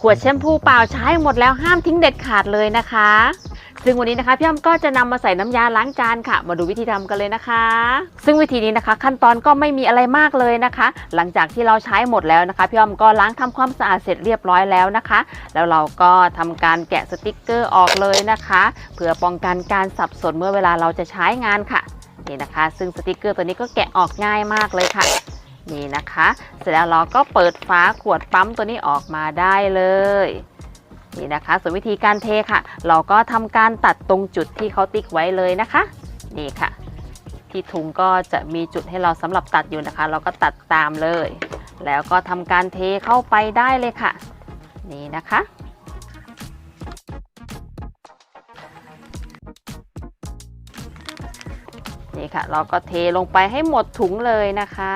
ขวดแชมพูเปล่าใช้หมดแล้วห้ามทิ้งเด็ดขาดเลยนะคะ ซึ่งวันนี้นะคะพี่อ้อมก็จะนำมาใส่น้ำยาล้างจานค่ะ มาดูวิธีทำกันเลยนะคะ ซึ่งวิธีนี้นะคะ ขั้นตอนก็ไม่มีอะไรมากเลยนะคะ หลังจากที่เราใช้หมดแล้วนะคะพี่อ้อมก็ล้างทำความสะอาดเสร็จเรียบร้อยแล้วนะคะ แล้วเราก็ทำการแกะสติกเกอร์ออกเลยนะคะเพื่อป้องกันการสับสนเมื่อเวลาเราจะใช้งานค่ะนี่นะคะ ซึ่งสติกเกอร์ตัวนี้ก็แกะออกง่ายมากเลยค่ะ นี่นะคะ เสร็จแล้วเราก็เปิดฝาขวดปั๊มตัวนี้ออกมาได้เลยนี่นะคะส่วนวิธีการเทค่ะ เราก็ทำการตัดตรงจุดที่เขาติ๊กไว้เลยนะคะ นี่ค่ะ ที่ถุงก็จะมีจุดให้เราสำหรับตัดอยู่นะคะ เราก็ตัดตามเลย แล้วก็ทำการเทเข้าไปได้เลยค่ะ นี่นะคะ นี่ค่ะ เราก็เทลงไปให้หมดถุงเลยนะคะ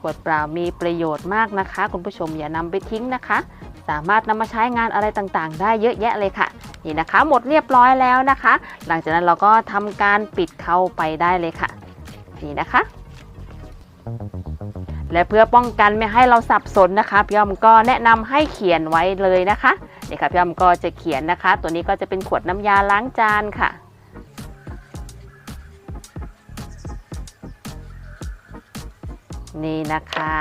ขวดเปล่ามีประโยชน์มากนะคะ คุณผู้ชมอย่านำไปทิ้งนะคะ สามารถนำมาใช้งานอะไรต่างๆ ได้เยอะแยะเลยค่ะนี่นะคะ หมดเรียบร้อยแล้วนะคะ หลังจากนั้นเราก็ทำการปิดเข้าไปได้เลยค่ะ นี่นะคะ และเพื่อป้องกันไม่ให้เราสับสนนะคะพี่อ้อมก็แนะนำให้เขียนไว้เลยนะคะนี่ค่ะพี่อ้อมก็จะเขียนนะคะ ตัวนี้ก็จะเป็นขวดน้ำยาล้างจานค่ะนี่นะคะ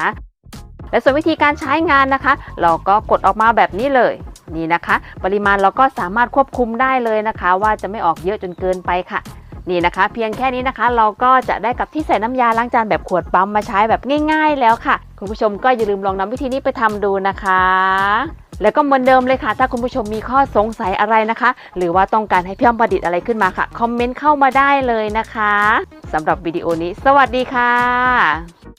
และส่วนวิธีการใช้งานนะคะ เราก็กดออกมาแบบนี้เลยนี่นะคะ ปริมาณเราก็สามารถควบคุมได้เลยนะคะ ว่าจะไม่ออกเยอะจนเกินไปค่ะ นี่นะคะ เพียงแค่นี้นะคะ เราก็จะได้กับที่ใส่น้ำยาล้างจานแบบขวดปั๊มมาใช้แบบง่าย ๆ แล้วค่ะ คุณผู้ชมก็อย่าลืมลองนำวิธีนี้ไปทำดูนะคะแล้วก็เหมือนเดิมเลยค่ะ ถ้าคุณผู้ชมมีข้อสงสัยอะไรนะคะ หรือว่าต้องการให้พี่อ้อมประดิษฐ์อะไรขึ้นมาค่ะ คอมเมนต์เข้ามาได้เลยนะคะสำหรับวิดีโอนี้ สวัสดีค่ะ